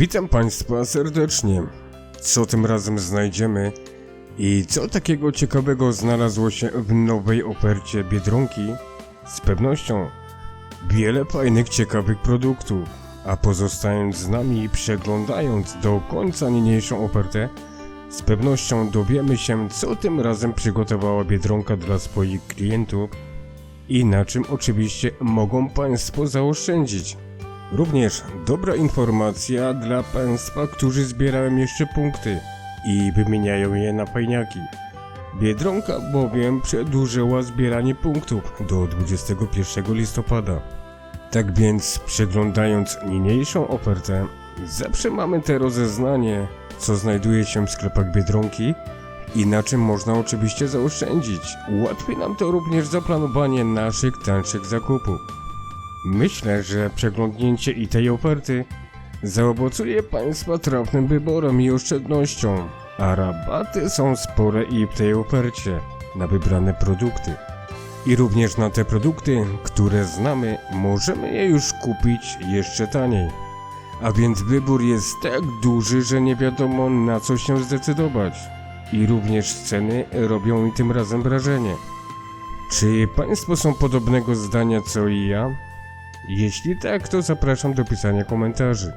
Witam Państwa serdecznie. Co tym razem znajdziemy i co takiego ciekawego znalazło się w nowej ofercie Biedronki? Z pewnością wiele fajnych, ciekawych produktów. A pozostając z nami i przeglądając do końca niniejszą ofertę, z pewnością dowiemy się, co tym razem przygotowała Biedronka dla swoich klientów i na czym oczywiście mogą Państwo zaoszczędzić. Również dobra informacja dla Państwa, którzy zbierają jeszcze punkty i wymieniają je na fajniaki. Biedronka bowiem przedłużyła zbieranie punktów do 21 listopada. Tak więc przeglądając niniejszą ofertę, zawsze mamy te rozeznanie, co znajduje się w sklepach Biedronki i na czym można oczywiście zaoszczędzić. Ułatwi nam to również zaplanowanie naszych tańszych zakupów. Myślę, że przeglądnięcie i tej oferty zaowocuje Państwa trafnym wyborem i oszczędnością, a rabaty są spore i w tej ofercie na wybrane produkty. I również na te produkty, które znamy, możemy je już kupić jeszcze taniej. A więc wybór jest tak duży, że nie wiadomo na co się zdecydować. I również ceny robią mi tym razem wrażenie. Czy Państwo są podobnego zdania co i ja? Jeśli tak, to zapraszam do pisania komentarzy.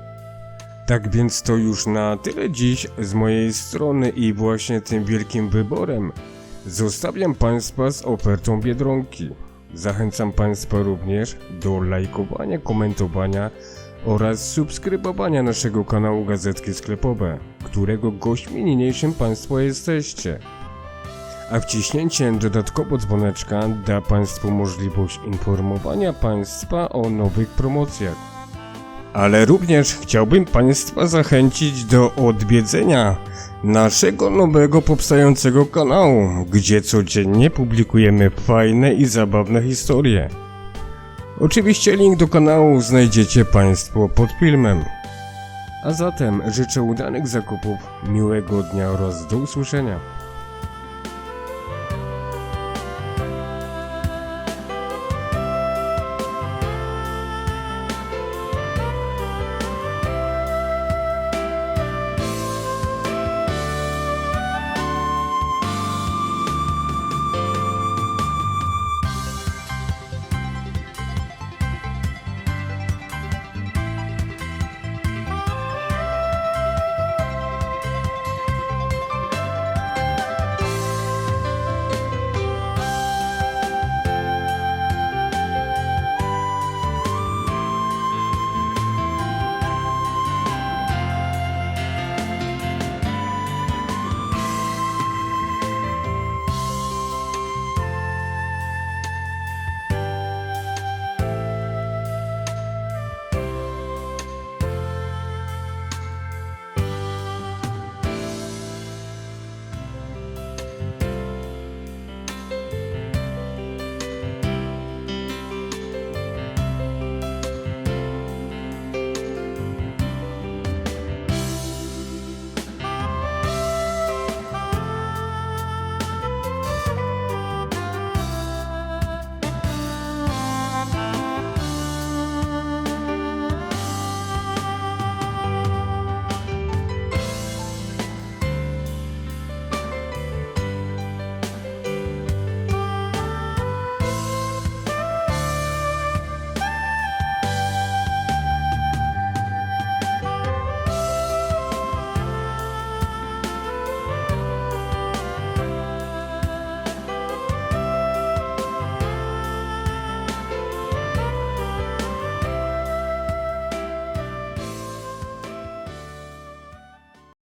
Tak więc to już na tyle dziś z mojej strony i właśnie tym wielkim wyborem zostawiam Państwa z ofertą Biedronki. Zachęcam Państwa również do lajkowania, komentowania oraz subskrybowania naszego kanału Gazetki Sklepowe, którego gośćmi niniejszym Państwo jesteście. A wciśnięcie dodatkowo dzwoneczka da Państwu możliwość informowania Państwa o nowych promocjach. Ale również chciałbym Państwa zachęcić do odwiedzenia naszego nowego powstającego kanału, gdzie codziennie publikujemy fajne i zabawne historie. Oczywiście link do kanału znajdziecie Państwo pod filmem. A zatem życzę udanych zakupów, miłego dnia oraz do usłyszenia.